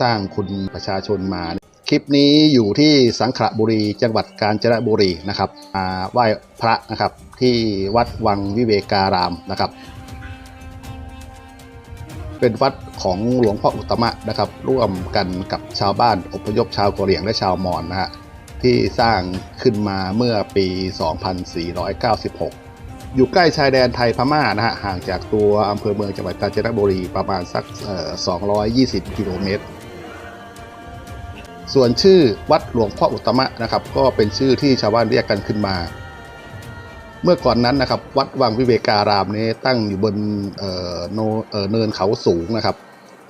สร้างคุณประชาชนมา คลิปนี้อยู่ที่สังขบุรีจังหวัดกาญจนบุรีนะครับมาไหว้พระนะครับที่วัดวังวิเวการามนะครับ เป็นวัดของหลวงพ่ออุตมะนะครับ ร่วมกันกับชาวบ้านอพยพชาวกะเหรี่ยงและชาวมอญนะฮะที่สร้างขึ้นมาเมื่อปี 2496อยู่ใกล้ชายแดนไทยพม่านะฮะห่างจากตัวอำเภอเมืองจังหวัดกาญจนบุรีประมาณสักเอ่อ220 กิโลเมตร ส่วนชื่อวัดหลวงพ่ออุตมะนะครับ ก็เป็นชื่อที่ชาวบ้านเรียกกันขึ้นมา เมื่อก่อนนั้นนะครับ วัดวังวิเวการามนี้ตั้งอยู่บนเเ,เนินเขาสูงนะครับ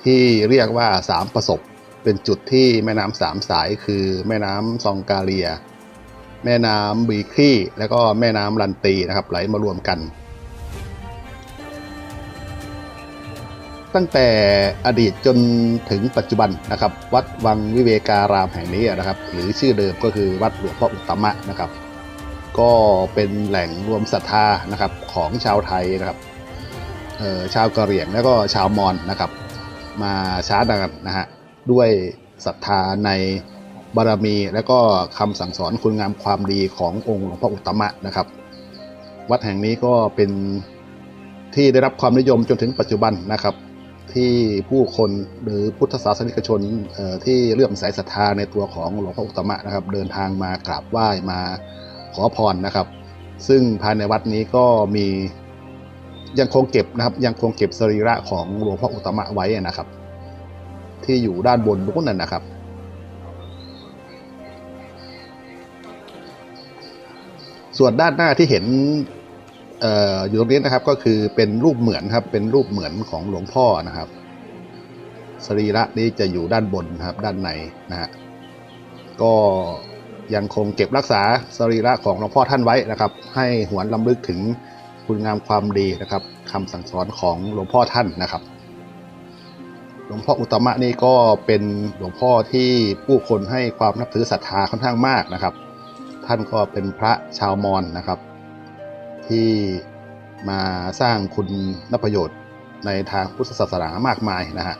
ที่เรียกว่าสามประสบเป็นจุดที่แม่น้ำสามสายคือแม่น้ำซองกาเลีย แม่น้ำบีครี่แล้วก็แม่น้ำลันตีนะครับ ไหลมารวมกัน ตั้งแต่อดีตจนถึงปัจจุบันนะครับ วัดวังวิเวการามแห่งนี้นะครับ หรือชื่อเดิมก็คือวัดหลวงพ่ออุตตมะนะครับ ก็เป็นแหล่งรวมศรัทธานะครับของชาวไทยนะครับชาวกะเหรี่ยงแล้วก็ชาวมอญนะครับ มาช้านานนะฮะด้วยศรัทธาในบารมีและก็คำสั่งสอนคุณงามความดีขององค์หลวงพ่ออุตตมะนะครับ วัดแห่งนี้ก็เป็นที่ได้รับความนิยมจนถึงปัจจุบันนะครับ ที่ผู้คนหรือพุทธศาสนิกชนที่เลื่อมใสศรัทธาในตัวของหลวงพ่ออุตมะนะครับ เดินทางมากราบไหว้มาขอพรนะครับ ซึ่งภายในวัดนี้ก็มียังคงเก็บนะครับ ยังคงเก็บสรีระของหลวงพ่ออุตมะไว้นะครับ ที่อยู่ด้านบนนู้นนั่นนะครับส่วนด้านหน้าที่เห็น อยู่ตรงนี้นะครับก็คือเป็นรูปเหมือนครับเป็นรูปเหมือนของหลวงพ่อนะครับ สรีระนี้จะอยู่ด้านบนครับด้านในนะฮะก็ยังคงเก็บรักษาสรีระของหลวงพ่อท่านไว้นะครับ ให้หวนลำลึกถึงคุณงามความดีนะครับคำสั่งสอนของหลวงพ่อท่านนะครับ หลวงพ่ออุตตมะนี่ก็เป็นหลวงพ่อที่ผู้คนให้ความนับถือศรัทธาค่อนข้างมากนะครับ ท่านก็เป็นพระชาวมอญนะครับ ที่มาสร้างคุณนประโยชน์ในทางพุทธศาสนามากมายนะฮะ